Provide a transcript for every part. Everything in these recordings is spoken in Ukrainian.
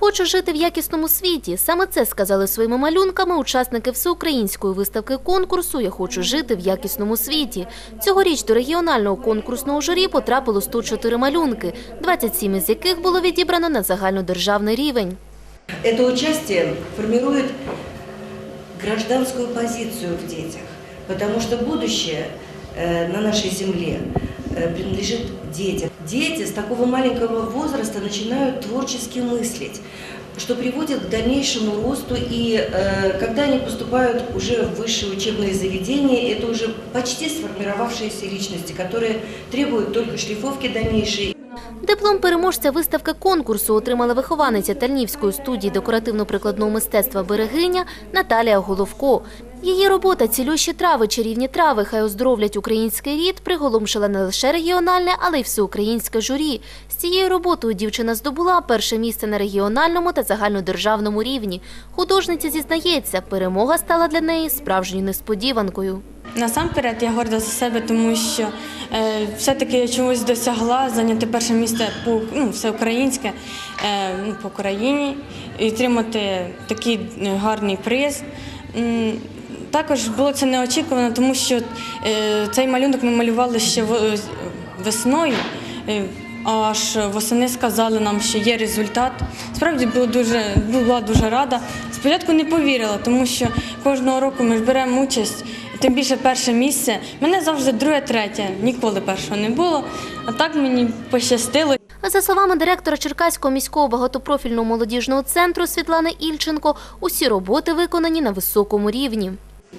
Хочу жити в якісному світі. Саме це сказали своїми малюнками учасники всеукраїнської виставки конкурсу Я хочу жити в якісному світі. Цьогоріч до регіонального конкурсного журі потрапило 104 малюнки, 27 із яких було відібрано на загальнодержавний рівень. Это участие формирует гражданскую позицию в детях, потому что будущее э, на нашей земле э, принадлежит детям. Дети с такого маленького возраста начинают творчески мыслить что приводит к дальнейшему росту, и э, когда они поступают уже в высшие учебные заведения, это уже почти сформировавшиеся личности, которые требуют только шлифовки дальнейшей Диплом переможця виставки конкурсу отримала вихованиця Тальнівської студії декоративно-прикладного мистецтва «Берегиня» Наталія Головко. Її робота «Цілющі трави, чарівні трави, хай оздоровлять український рід» приголомшила не лише регіональне, але й всеукраїнське журі. З цією роботою дівчина здобула перше місце на регіональному та загальнодержавному рівні. Художниця зізнається, перемога стала для неї справжньою несподіванкою. Насамперед я горда за себе, тому що е, все-таки я чогось досягла зайняти перше місце по ну, всеукраїнське е, ну, по Україні і отримати такий е, гарний приз. Також було це неочікувано, тому що е, цей малюнок ми малювали ще в- весною. Е, Аж восени сказали нам, що є результат. Справді було дуже, була дуже рада. Спочатку не повірила, тому що кожного року ми ж беремо участь, тим більше перше місце. Мене завжди друге, третє, ніколи першого не було. А так мені пощастило. За словами директора Черкаського міського багатопрофільного молодіжного центру Світлани Ільченко, усі роботи виконані на високому рівні.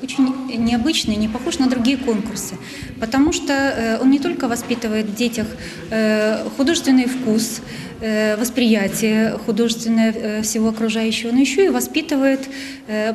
Очень необычный, не похож на другие конкурсы, потому что э, он не только воспитывает в детях э, художественный вкус, э, восприятие художественное всего окружающего, но еще и воспитывает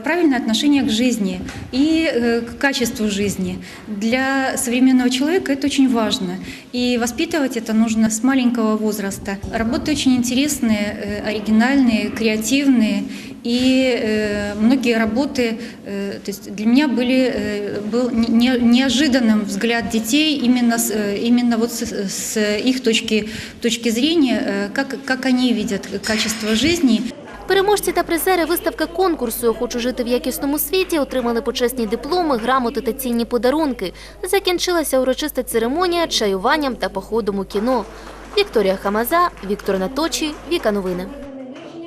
правильное отношение к жизни и к качеству жизни. Для современного человека это очень важно, и воспитывать это нужно с маленького возраста. Работы очень интересные, оригинальные, креативные, и многие работы, то есть для меня были, э, был не- не- неожиданным взгляд детей именно, с, э, именно вот с, с их точки, точки зрения, э, как, как они видят качество жизни. Переможці та призери виставки конкурсу «Я хочу жити в якісному світі отримали почесні дипломи, грамоти та цінні подарунки. Закінчилася урочиста церемонія чаюванням та походом у кіно. Вікторія Хамаза, Віктор Наточі, Віка Новини.